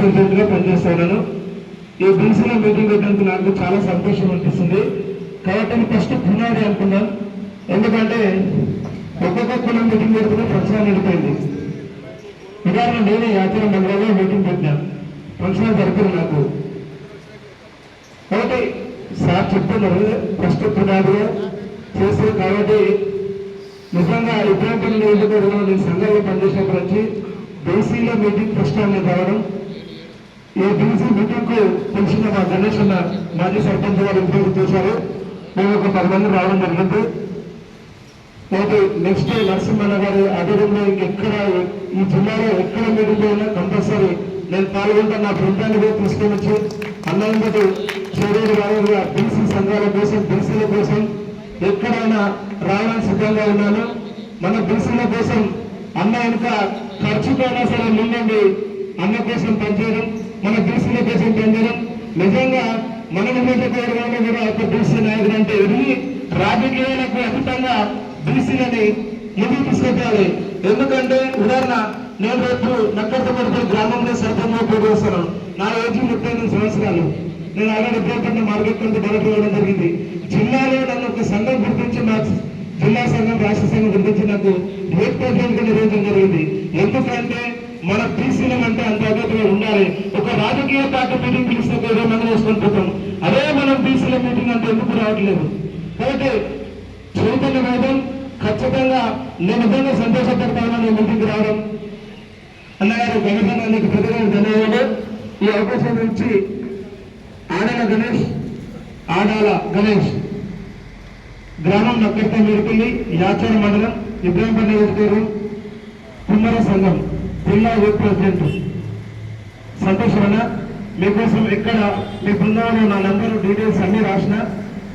ప్రెసిడెంట్గా పనిచేస్తున్నాను ఈ బీసీల మీటింగ్ పెట్టడానికి నాకు చాలా సంతోషం అనిపిస్తుంది. కాబట్టి ఫస్ట్ పునాది అనుకున్నాం ఎందుకంటే ఒక్కొక్క కులం మీటింగ్ పెట్టుకుని ఫంక్షన్ వెళ్ళిపోయింది ఉదాహరణ నేనే యాత్ర మండలంలో మీటింగ్ పెట్టినా. ఫంక్షన్ జరిపింది నాకు. కాబట్టి సార్ చెప్తున్నారు ఫస్ట్ పునాదిగా చేస్తారు కాబట్టి నిజంగా ఇబ్రాహింపల్లి నియోజకవర్గంలో నేను సంఘంలో పనిచేసినప్పుడు వచ్చి బీసీలో మీటింగ్ ఫస్ట్ అనేది రావడం ఈ బీసీ మీటింగ్కు తెలిసిన మా గణేష్ అన్న మాజీ సర్పంచ్ గారు ఇంప్రూవ్ చేశారు. మేము ఒక పది మంది రావడం జరిగింది. అయితే నెక్స్ట్ నరసింహన్న గారి ఆధ్వర్యంలో ఇంకెక్కడ ఈ జిల్లాలో ఎక్కడ మీటింగ్ అయినా కంపల్సరీ నేను పాల్గొంటా నా బృందాన్ని కూడా తీసుకొని వచ్చి అన్నందుకు చేరేడు వారిగా బీసీ సంఘాల కోసం బీసీల కోసం ఎక్కడైనా రావడానికి సిద్ధంగా ఉన్నాను. మన బీసీల కోసం అన్న వెనుక ఖర్చుకైనా సరే ముందండి అన్న కోసం పనిచేయడం మనం బీసీల కోసం పనిచేయడం నిజంగా మన నియోజకవర్గంలో కూడా ఒక బీసీ నాయకుడు అంటే ఎదిగి రాజకీయాలకు అతీతంగా బీసీలని ముందుకు తీసుకెళ్ళాలి. ఎందుకంటే ఉదాహరణ నేను రేపు నక్కడపడితే గ్రామంలో సర్పంగా పోటీ నా ఏజ్ ముప్పై ఎనిమిది సంవత్సరాలు. నేను ఆల్రెడీ పేపర్ని మార్కెట్ నుంచి బయటకు జరిగింది. జిల్లాలో నన్ను ఒక సంఘం గుర్తించి నాకు జిల్లా సంఘం రాష్ట్ర సంఘం గుర్తించి నాకు రేట్ ప్రెసిడెంట్ నిర్వహించడం జరిగింది. ఎందుకంటే మన బీసీలం అంటే అంత రాజకీయ పార్టీ మీటింగ్ పిలిస్తే ఏదో ఇరవై మంది వేసుకొని పోతాం. అదే మనం బీసీల మీటింగ్ అంటే ఎందుకు రావట్లేదు? కాబట్టి చైతన్య వేదం ఖచ్చితంగా నేను నిజంగా సంతోషపడతాను నేను మీటింగ్ రావడం. అన్నగారు గణేశన్ నీకు ప్రతిగా ధన్యవాదాలు. ఈ అవకాశం నుంచి ఆడాల గణేష్ ఆడాల గణేష్. గ్రామం నక్కడితో మీరుపల్లి యాచార మండలం ఇబ్రాహింపల్లి నియోజకవర్గం కుమ్మర సంఘం జిల్లా యూత్ ప్రెసిడెంట్. సంతోషమైన మీకోసం ఎక్కడ మీ బృందంలో నా నెంబరు డీటెయిల్స్ అన్ని రాసిన.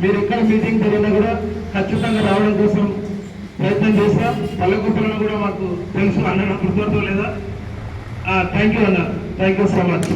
మీరు ఎక్కడ మీటింగ్ జరిగినా కూడా ఖచ్చితంగా రావడం కోసం ప్రయత్నం చేస్తా. పల్లెకుప్పలను కూడా మాకు తెలుసు అన్న నా కృతజ్ఞత లేదా? థ్యాంక్ యూ అన్న. Thank you so much.